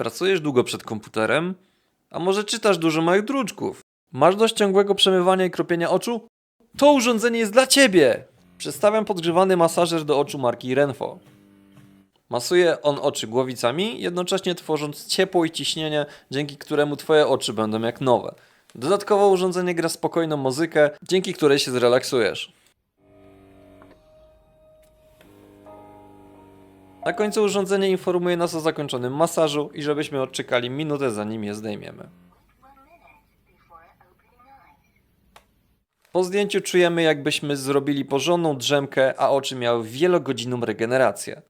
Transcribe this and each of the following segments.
Pracujesz długo przed komputerem? A może czytasz dużo małych druczków? Masz dość ciągłego przemywania i kropienia oczu? To urządzenie jest dla Ciebie! Przedstawiam podgrzewany masażer do oczu marki Renfo. Masuje on oczy głowicami, jednocześnie tworząc ciepło i ciśnienie, dzięki któremu Twoje oczy będą jak nowe. Dodatkowo urządzenie gra spokojną muzykę, dzięki której się zrelaksujesz. Na końcu urządzenie informuje nas o zakończonym masażu i żebyśmy odczekali minutę zanim je zdejmiemy. Po zdjęciu czujemy jakbyśmy zrobili porządną drzemkę, a oczy miały wielogodzinną regenerację.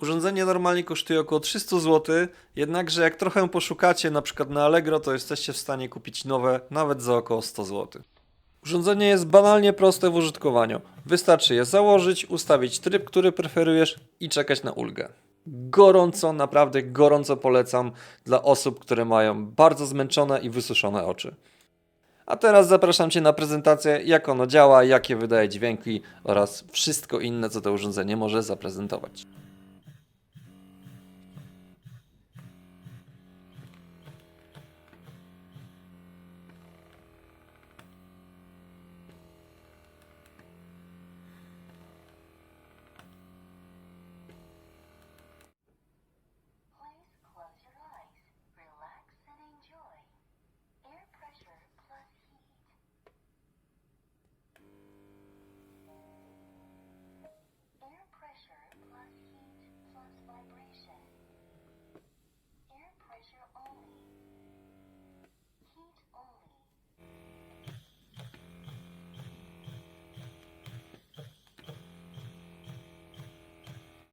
Urządzenie normalnie kosztuje około 300 zł, jednakże jak trochę poszukacie na przykład na Allegro, to jesteście w stanie kupić nowe nawet za około 100 zł. Urządzenie jest banalnie proste w użytkowaniu. Wystarczy je założyć, ustawić tryb, który preferujesz i czekać na ulgę. Gorąco, naprawdę gorąco polecam dla osób, które mają bardzo zmęczone i wysuszone oczy. A teraz zapraszam Cię na prezentację, jak ono działa, jakie wydaje dźwięki oraz wszystko inne, co to urządzenie może zaprezentować.